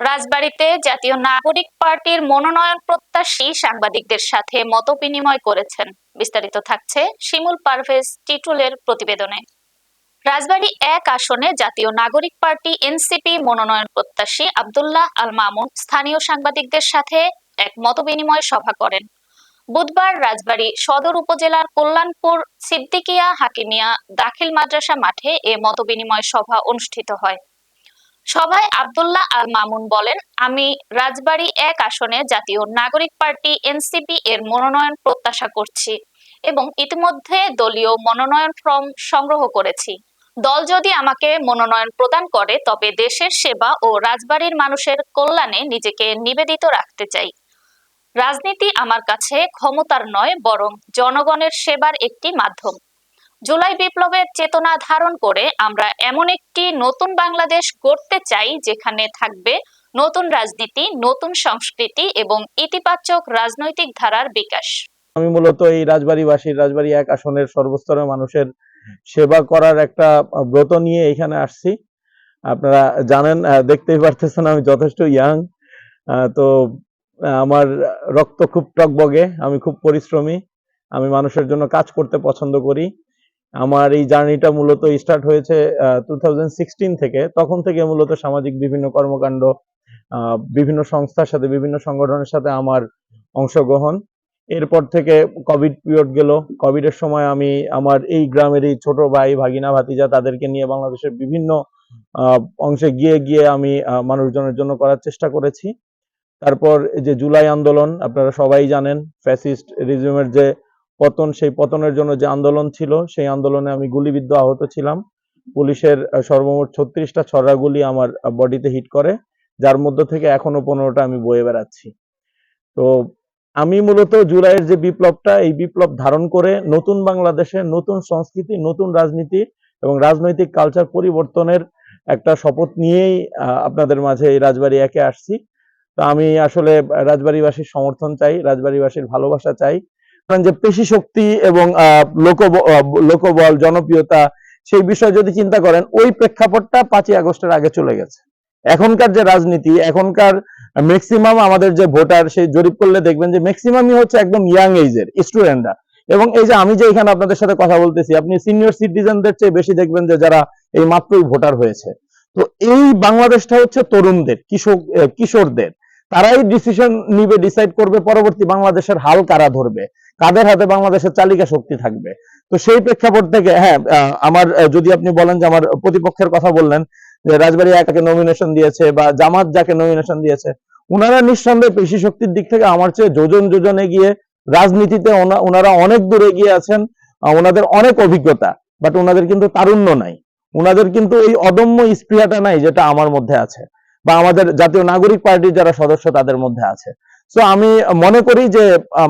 রাজবাড়ীতে জাতীয় নাগরিক পার্টির মনোনয়ন প্রত্যাশী সাংবাদিকদের সাথে মতবিনিময় করেছেন। বিস্তারিত থাকছে শিমুল পারভেজ টিটুলের প্রতিবেদনে। রাজবাড়ী এক আসনে জাতীয় নাগরিক পার্টি এনসিপি মনোনয়ন প্রত্যাশী আবদুল্লাহ আল মামুন স্থানীয় সাংবাদিকদের সাথে এক মতবিনিময় সভা করেন। বুধবার রাজবাড়ী সদর উপজেলার কল্যাণপুর সিদ্দিকিয়া হাকিমিয়া দাখিল মাদ্রাসা মাঠে এ মতবিনিময় সভা অনুষ্ঠিত হয়। সভায় আব্দুল্লাহ আল মামুন বলেন, আমি রাজবাড়ী এক আসনে জাতীয় নাগরিক পার্টি এনসিপি এর মনোনয়ন প্রত্যাশা করছি এবং ইতিমধ্যে দলীয় মনোনয়ন ফর্ম সংগ্রহ করেছি। দল যদি আমাকে মনোনয়ন প্রদান করে, তবে দেশের সেবা ও রাজবাড়ির মানুষের কল্যাণে নিজেকে নিবেদিত রাখতে চাই। রাজনীতি আমার কাছে ক্ষমতার নয়, বরং জনগণের সেবার একটি মাধ্যম। জুলাই বিপ্লবের চেতনা ধারণ করে আমরা এমন একটি নতুন বাংলাদেশ গড়তে চাই, যেখানে থাকবে নতুন রাজনীতি, নতুন সংস্কৃতি এবং ইতিবাচক রাজনৈতিক ধারার বিকাশ। আমি মূলত এই রাজবাড়িবাসীর রাজবাড়ি এক আসনের সর্বস্তরের মানুষের সেবা করার একটা ব্রত নিয়ে এখানে আসছি। আপনারা জানেন দেখতেই পারতেছেন আমি যথেষ্ট ইয়াং। তো আমার রক্ত খুব টকবগে, আমি খুব পরিশ্রমী। আমি মানুষের জন্য কাজ করতে পছন্দ করি। আমার এই জার্নিটা মূলত স্টার্ট হয়েছে টু থেকে। তখন থেকে মূলত সামাজিক বিভিন্ন কর্মকাণ্ড বিভিন্ন সংস্থার সাথে, বিভিন্ন সংগঠনের সাথে আমার অংশগ্রহণ। এরপর থেকে কোভিড পিরিয়ড গেল। কোভিডের সময় আমি আমার এই গ্রামের এই ছোট ভাই, ভাগিনা, ভাতিজা তাদেরকে নিয়ে বাংলাদেশের বিভিন্ন অংশে গিয়ে গিয়ে আমি মানুষজনের জন্য করার চেষ্টা করেছি। তারপর যে জুলাই আন্দোলন, আপনারা সবাই জানেন ফ্যাসিস্ট রিজিমের যে পতন, সেই পতনের জন্য যে আন্দোলন ছিল, সেই আন্দোলনে আমি গুলিবিদ্ধ আহত ছিলাম। পুলিশের সর্বমোট ছত্রিশটা ছড়া গুলি আমার বডিতে হিট করে। যার মধ্য থেকে এখনও পনেরোটা আমি বয়ে বেড়াচ্ছি। তো আমি মূলত জুলাইয়ের যে বিপ্লবটা, এই বিপ্লব ধারণ করে নতুন বাংলাদেশে নতুন সংস্কৃতি, নতুন রাজনীতি এবং রাজনৈতিক কালচার পরিবর্তনের একটা শপথ নিয়েই আপনাদের মাঝে এই রাজবাড়ি একে আসছি। তো আমি আসলে রাজবাড়িবাসীর সমর্থন চাই, রাজবাড়িবাসীর ভালোবাসা চাই। যে পেশি শক্তি এবং লোক লোকবল, জনপ্রিয়তা, সেই বিষয়ে যদি চিন্তা করেন, ওই প্রেক্ষাপটটা পাঁচই আগস্টের আগে চলে গেছে। এখনকার যে রাজনীতি, এখনকার ম্যাক্সিমাম আমাদের যে ভোটার সেই জরিপ করলে দেখবেন যে ম্যাক্সিমামই হচ্ছে একদম ইয়াং এজের স্টুডেন্টরা এবং এই যে আমি যে এখানে আপনাদের সাথে কথা বলতেছি, আপনি সিনিয়র সিটিজেনদের চেয়ে বেশি দেখবেন যে যারা এই মাত্রই ভোটার হয়েছে। তো এই বাংলাদেশটা হচ্ছে তরুণদের, কিশোর কিশোরদের। তারাই ডিসিশন নিবে ডিসাইড করবে, পরবর্তী বাংলাদেশের হাল কারা ধরবে? কাদের হাতে বাংলাদেশের চালিকা শক্তি থাকবে? তো সেই প্রেক্ষাপট থেকে হ্যাঁ আমার যদি আপনি বলেন যে আমার প্রতিপক্ষের কথা বললেন, যে রাজবাড়ী একাকে নমিনেশন দিয়েছে বা জামাত যাকে নমিনেশন দিয়েছে, উনারা নিঃসন্দেহে পেশি শক্তির দিক থেকে আমার চেয়ে যোজন যোজনে গিয়ে রাজনীতিতে ওনারা অনেক দূর এগিয়ে আছেন ওনাদের অনেক অভিজ্ঞতা বাট ওনাদের কিন্তু তারুণ্য নাই। ওনাদের কিন্তু এই অদম্য স্পৃহাটা নাই যেটা আমার মধ্যে আছে। বা আমাদের জাতীয় নাগরিক পার্টির যারা সদস্য তাদের মধ্যে আছে। সো আমি মনে করি যে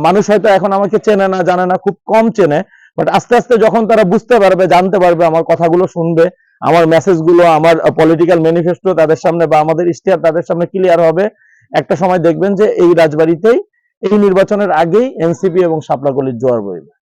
মানুষ হয়তো এখন আমাকে চেনে না, জানে না, খুব কম চেনে বাট আস্তে আস্তে যখন তারা বুঝতে পারবে, জানতে পারবে, আমার কথাগুলো শুনবে, আমার মেসেজগুলো আমার পলিটিক্যাল ম্যানিফেস্টো তাদের সামনে বা আমাদের ইশতেহার তাদের সামনে ক্লিয়ার হবে, একটা সময় দেখবেন যে এই রাজবাড়িতেই, এই নির্বাচনের আগেই এনসিপি এবং শাপলাকলির জোয়ার বইবে।